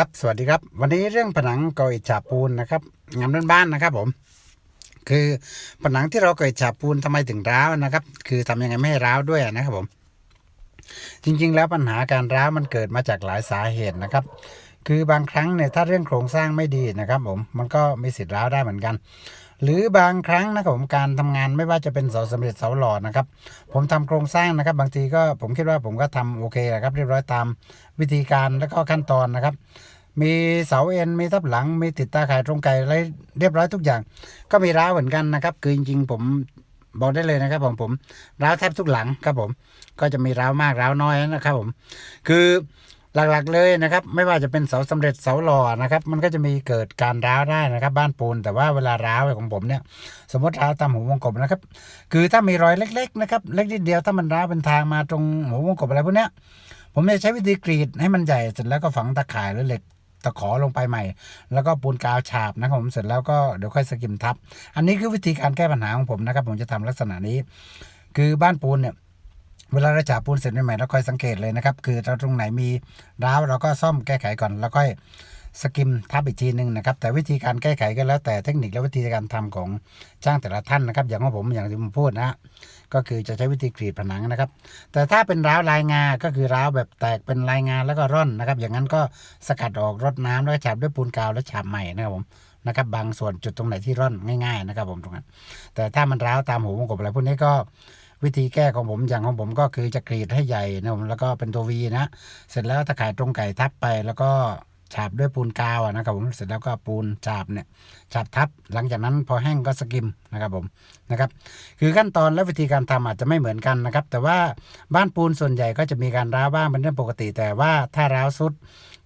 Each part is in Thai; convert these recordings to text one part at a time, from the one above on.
ครับ สวัสดีครับ วันนี้เรื่องผนังก่ออิฐฉาบปูนนะครับงานบ้านๆนะครับผม คือผนังที่เราก่ออิฐฉาบปูนทำไมถึงร้าวนะครับ คือทำยังไงไม่ให้ร้าวด้วยนะครับผม จริงๆ แล้วปัญหาการร้าวมันเกิดมาจากหลายสาเหตุนะครับ คือบางครั้งเนี่ยถ้าเรื่องโครงสร้างไม่ดีนะครับผมมันก็มีสิทธิ์ร้าวได้เหมือนกัน หรือบางครั้งนะครับผมการทำงานไม่ว่าจะเป็นเสาสำเร็จเสาหล่อนะครับผมทำโครงสร้างนะครับ บางทีก็ผมคิดว่าผมก็ทำโอเคนะครับ เรียบร้อยตามวิธีการแล้วก็ขั้นตอนนะครับมีเสาเอ็นมีทับหลัง มีติดตาข่ายตรงไก่อะไรเรียบร้อยทุกอย่าง ก็มีร้าวเหมือนกันนะครับ คือจริงๆผมบอกได้เลยนะครับผมผมร้าวแทบทุกหลังครับผม ก็จะมีร้าวมากร้าวน้อยนะครับผม คือ หลักๆเลยนะครับ ไม่ว่าจะเป็นเสาสำเร็จเสาหล่อนะครับ มันก็จะมีเกิดการร้าวได้นะครับ บ้านปูนแต่ว่าเวลาร้าวของผมเนี่ย สมมติร้าวตามหูวงกบนะครับ คือถ้ามีรอยเล็ก ๆ นะครับ เล็กนิดเดียวถ้ามันร้าวเป็นทางมาตรงหูวงกบอะไรพวกเนี้ยผมจะใช้วิธีกรีดให้มันใหญ่เสร็จแล้วก็ฝังตะข่ายหรือเหล็กตะขอลงไปใหม่ แล้วก็ปูนกาวฉาบนะครับผมเสร็จแล้วก็เดี๋ยวค่อยสกิมทับ อันนี้คือวิธีการแก้ปัญหาของผมนะครับ ผมจะทำลักษณะนี้ คือบ้านปูนเนี่ย เวลาเราฉาบปูนเสร็จใหม่ๆเราค่อยสังเกตเลยนะครับ คือเราตรงไหนมีร้าวเราก็ซ่อมแก้ไขก่อน แล้วค่อยสกิมทับอีกทีหนึ่งนะครับ แต่วิธีการแก้ไขก็แล้วแต่เทคนิคและวิธีการทำของช่างแต่ละท่านนะครับ อย่างของผมอย่างที่ผมพูดนะก็คือจะใช้วิธีกรีดผนังนะครับ แต่ถ้าเป็นร้าวลายงา ก็คือร้าวแบบแตกเป็นลายงาแล้วก็ร่อนนะครับ อย่างนั้นก็สกัดออกรดน้ำแล้วฉาบด้วยปูนกาวแล้วฉาบใหม่นะครับผมนะครับบางส่วนจุดตรงไหนที่ร่อนง่าย ๆ นะครับ ผมตรงนั้นแต่ถ้ามันร้าวตามหูวงกบอะไรพวกนี้ก็ วิธีแก้ของผมอย่างของผมก็คือจะกรีดให้ใหญ่นะผมแล้วก็เป็นตัววีนะเสร็จแล้วตะข่ายตรงไก่ทับไปแล้วก็ฉาบด้วยปูนกาวนะครับผมเสร็จแล้วก็ปูนฉาบเนี่ยฉาบทับ หลังจากนั้นพอแห้งก็สกิมนะครับผมนะครับ คือขั้นตอนและวิธีการทำอาจจะไม่เหมือนกันนะครับ แต่ว่าบ้านปูนส่วนใหญ่ก็จะมีการร้าวบ้างเป็นเรื่องปกติ แต่ว่าถ้าร้าวสุด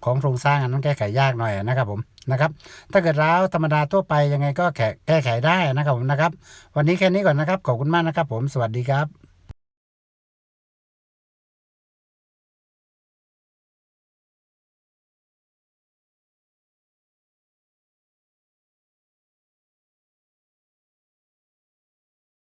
ของโครงสร้างอันนั้นแก้ไขยากหน่อยนะครับผมนะครับถ้าเกิดร้าวธรรมดาทั่วไปยังไงก็แก้แก้ไขได้นะครับผมนะครับ วันนี้แค่นี้ก่อนนะครับขอบคุณมากนะครับผมสวัสดีครับ